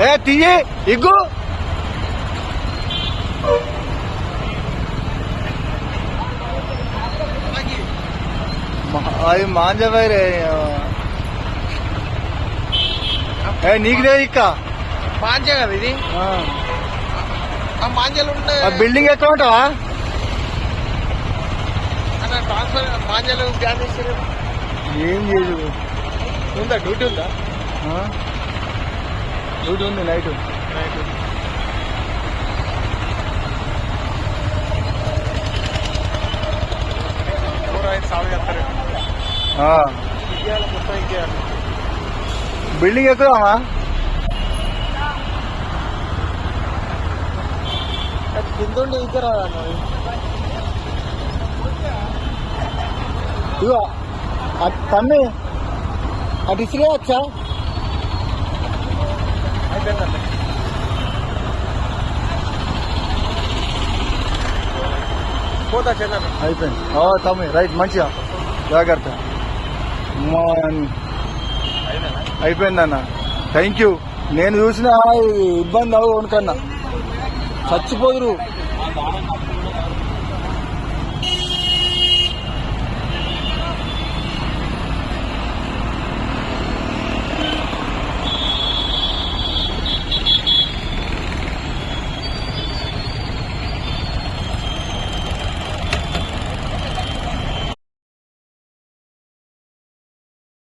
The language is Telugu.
ఏ తీయి ఇగ్గు. అది మాంజబాయి ఏ నీకు లేదు ఇక్క. మాంజ కదా ఇది? ఆ. మాంజలు ఉండే ఆ బిల్డింగ్ ఎక్కడ ఉంటావా? ట్రాన్స్ఫర్ మాంజలు గ్యాస్ ఏం చేయదు ఉందా? డ్యూటీ ఉందా? డ్యూటీ ఉంది నైట్ ఇయ్యాలి బిల్డింగ్ ఎక్కుదామా కింద ఉండి ఇద్దరు ఇగో తమ్మి అటు ఇసుకే వచ్చా? పోతా చెన్న అయిపోయింది. తమ్మి రైట్ మంచిగా. జాగ్రత్త. అయిపోయింది అయిపోయిందన్న. థ్యాంక్ యూ నేను చూసిన ఇబ్బంది అవు చచ్చిపోదురు.